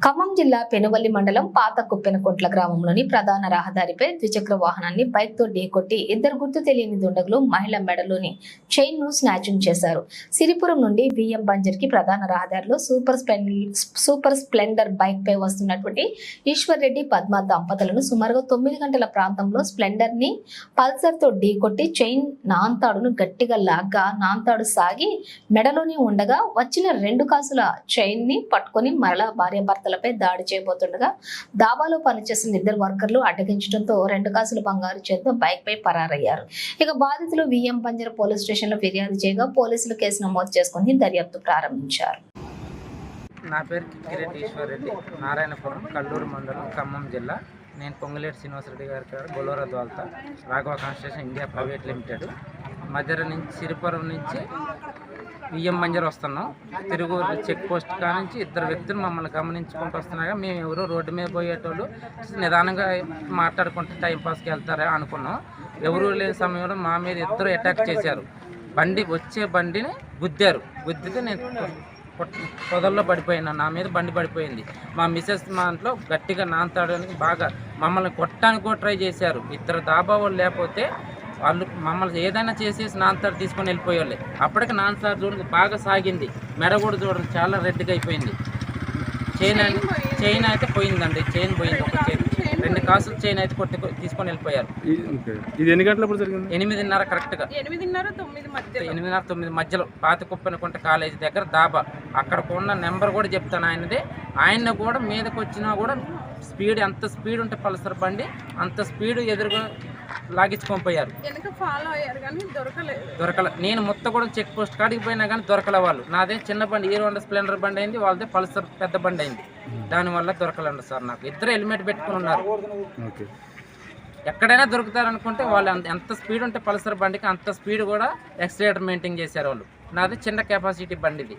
ఖమ్మం జిల్లా పెనువల్లి మండలం పాత కుప్పెనకొట్ల గ్రామంలోని ప్రధాన రహదారిపై ద్విచక్ర వాహనాన్ని బైక్తో ఢీకొట్టి ఇద్దరు గుర్తు తెలియని దుండగులు మహిళ మెడలోని చైన్ను స్నాచింగ్ చేశారు. సిరిపురం నుండి బియ్యం బంజర్కి ప్రధాన రహదారిలో సూపర్ సూపర్ స్ప్లెండర్ బైక్ పై వస్తున్నటువంటి ఈశ్వర్ రెడ్డి పద్మ దంపతులను సుమారుగా తొమ్మిది గంటల ప్రాంతంలో స్ప్లెండర్ని పల్సర్తో ఢీకొట్టి చైన్ నాంతాడును గట్టిగా లాగ్గా నాంతాడు సాగి మెడలోనే ఉండగా వచ్చిన రెండు కాసుల చైన్ని పట్టుకొని మరలా భార్యభర్త భర్తలపై దాడి చేయబోతుండగా దాబాలో పనిచేసిన ఇద్దరు వర్కర్లు అడ్డగించడంతో రెండు కాసులు బంగారు చేతితో బైక్ పై పరారయ్యారు. ఇక బాధితులు విఎం పంజర పోలీస్ స్టేషన్లో ఫిర్యాదు చేయగా పోలీసులు కేసు నమోదు చేసుకుని దర్యాప్తు ప్రారంభించారు. నా పేరు కిక్కిరెడ్డి ఈశ్వర్రెడ్డి నారాయణపురం కల్లూరు మండలం ఖమ్మం జిల్లా. నేను పొంగులేటి శ్రీనివాసరెడ్డి గారి గారు బొలోరా ద్వాల్తా Raghava construction India private limited. మధ్యర నుంచి సిరిపురం నుంచి వియ్యం మంజర్ వస్తున్నాం. తిరుగూరు చెక్ పోస్ట్ కానించి ఇద్దరు వ్యక్తులు మమ్మల్ని గమనించుకుంటూ వస్తున్నాగా మేము ఎవరో రోడ్డు మీద పోయేటోళ్ళు నిదానంగా మాట్లాడుకుంటూ టైంపాస్కి వెళ్తారా అనుకున్నాం. ఎవరూ లేని సమయంలో మా మీద ఇద్దరు అటాక్ చేశారు. బండి వచ్చే బండిని గుద్దారు. గుద్దితే నేను పొదల్లో పడిపోయినా నా మీద బండి పడిపోయింది. మా మిసెస్ మా ఇంట్లో గట్టిగా నాంతాడడానికి బాగా మమ్మల్ని కొట్టడానికి కూడా ట్రై చేశారు. ఇద్దరు దాబా వాళ్ళు లేకపోతే వాళ్ళు మమ్మల్ని ఏదైనా చేసేసి నాన్సార్ తీసుకొని వెళ్ళిపోయేవాళ్ళే. అప్పటికి నాన్సార్ చూడండి బాగా సాగింది. మెడ కూడా చూడండి చాలా రెడ్గా అయిపోయింది. చైన్ చైన్ అయితే పోయిందండి. చైన్ పోయింది ఒక చైన్ రెండు కాసులు చైన్ అయితే కొట్టి తీసుకొని వెళ్ళిపోయారు. ఇది ఎన్ని గంటలప్పుడు జరిగింది? ఎనిమిదిన్నర కరెక్ట్గా. ఎనిమిదిన్నర తొమ్మిది మధ్యలో. ఎనిమిదిన్నర తొమ్మిది మధ్యలో. పాతకుప్పనకుంట కాలేజీ దగ్గర దాబా. అక్కడ ఉన్న నెంబర్ కూడా చెప్తాను ఆయనది. ఆయన కూడా మీదకి వచ్చినా కూడా స్పీడ్ ఎంత స్పీడ్ ఉంటే పల్సర్ బండి అంత స్పీడ్ ఎదురుగా కానీ దొరకలేదు. దొరకల నేను మొత్తం కూడా చెక్ పోస్ట్ కాడికి పోయినా కానీ దొరకల వాళ్ళు. నాదే చిన్న బండి హీరో హోండా స్ప్లెండర్ బండి అయింది వాళ్ళదే పల్సర్ పెద్ద బండి అయింది. దానివల్ల దొరకలండి సార్ నాకు. ఇద్దరు హెల్మెట్ పెట్టుకుని ఉన్నారు. ఓకే. ఎక్కడైనా దొరుకుతారనుకుంటే వాళ్ళు అంత- ఎంత స్పీడ్ ఉంటే పల్సర్ బండికి అంత స్పీడ్ కూడా ఎక్సిలేటర్ మెయింటైన్ చేశారు వాళ్ళు నాది చిన్న కెపాసిటీ బండిది.